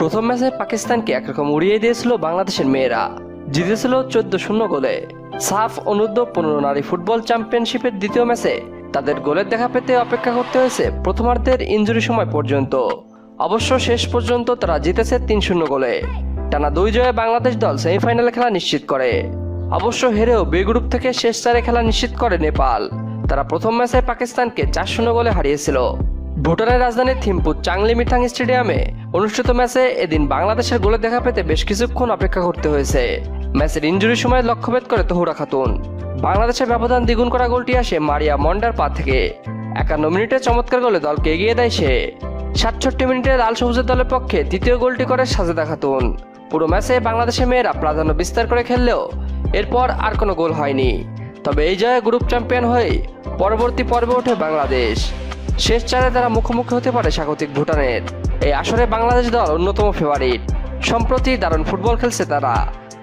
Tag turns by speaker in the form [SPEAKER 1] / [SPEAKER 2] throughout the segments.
[SPEAKER 1] প্রথম ম্যাচে পাকিস্তানকে একরকম উড়িয়ে দিয়েছিল বাংলাদেশের মেয়েরা। জিতেছিল চোদ্দ শূন্য গোলে। সাফ অনূর্ধ্ব পনেরো নারী ফুটবল চ্যাম্পিয়নশিপের দ্বিতীয় ম্যাচে তাদের গোলের দেখা পেতে অপেক্ষা করতে হয়েছে প্রথমার্ধের ইঞ্জুরি সময় পর্যন্ত। অবশ্য শেষ পর্যন্ত তারা জিতেছে তিন শূন্য গোলে। টানা দুই জয়ে বাংলাদেশ দল সেমিফাইনালে খেলা নিশ্চিত করে। অবশ্য হেরেও বি গ্রুপ থেকে শেষ চারে খেলা নিশ্চিত করে নেপাল। তারা প্রথম ম্যাচে পাকিস্তানকে চার শূন্য গোলে হারিয়েছিল। ভুটানের রাজধানী থিম্পু চাংলি মিঠাং স্টেডিয়ামে অনুষ্ঠিত ম্যাচে এদিন বাংলাদেশের গোলে দেখা পেতে বেশ কিছুক্ষণ অপেক্ষা করতে হয়েছে। ম্যাচের ইঞ্জুরির সময় লক্ষ্যভেদ করে তহুরা খাতুন। বাংলাদেশের ব্যবধান দ্বিগুণ করা গোলটি আসে মারিয়া মন্ডার পা থেকে। একান্ন মিনিটে চমৎকার গোলে দলকে এগিয়ে দেয় সে। সাতষট্টি মিনিটে লাল সবুজের দলের পক্ষে তৃতীয় গোলটি করে সাজেদা খাতুন। পুরো ম্যাচে বাংলাদেশের মেয়েরা প্রাধান্য বিস্তার করে খেললেও এরপর আর কোনো গোল হয়নি। তবে এই জয়ে গ্রুপ চ্যাম্পিয়ন হয়ে পরবর্তী পর্বে ওঠে বাংলাদেশ। শেষ চারে তারা মুখোমুখি হতে পারে স্বাগতিক ভুটানের। এই আসরে বাংলাদেশ দল অন্যতম ফেভারিট সম্প্রতি দারুণ ফুটবল খেলছে তারা।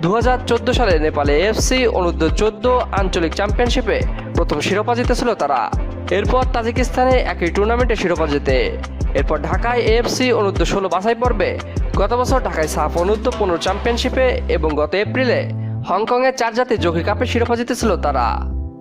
[SPEAKER 1] দু হাজার চোদ্দ সালে নেপালে এফসি অনূর্ধ্ব চোদ্দ আঞ্চলিক চ্যাম্পিয়নশিপে প্রথম শিরোপা জিতেছিল তারা। এরপর তাজিকিস্তানে একই টুর্নামেন্টে শিরোপা জেতে। এরপর ঢাকায় এএফসি অনূর্ধ্ব ষোলো বাছাই পর্বে গত বছর ঢাকায় সাফ অনূর্ধ্ব পনেরো চ্যাম্পিয়নশিপে এবং গত এপ্রিলে হংকংয়ে চার জাতীয় জকি কাপে শিরোপা জিতেছিল তারা।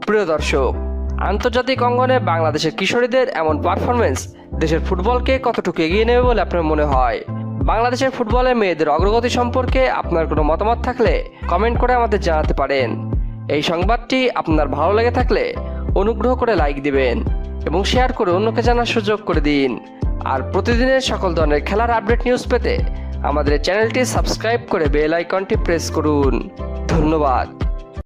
[SPEAKER 1] প্রিয় দর্শক আন্তর্জাতিক অঙ্গনে বাংলাদেশের কিশোরীদের এমন পারফরমেন্স দেশের ফুটবলকে কতটুকু এগিয়ে নেবে বলে আপনার মনে হয়? বাংলাদেশের ফুটবলে মেয়েদের অগ্রগতি সম্পর্কে আপনার কোনো মতামত থাকলে কমেন্ট করে আমাদের জানাতে পারেন। এই সংবাদটি আপনার ভালো লেগে থাকলে অনুগ্রহ করে লাইক দিবেন এবং শেয়ার করে অন্যকে জানার সুযোগ করে দিন। আর প্রতিদিনের সকল ধরনের খেলার আপডেট নিউজ পেতে আমাদের চ্যানেলটি সাবস্ক্রাইব করে বেল আইকনটি প্রেস করুন। ধন্যবাদ।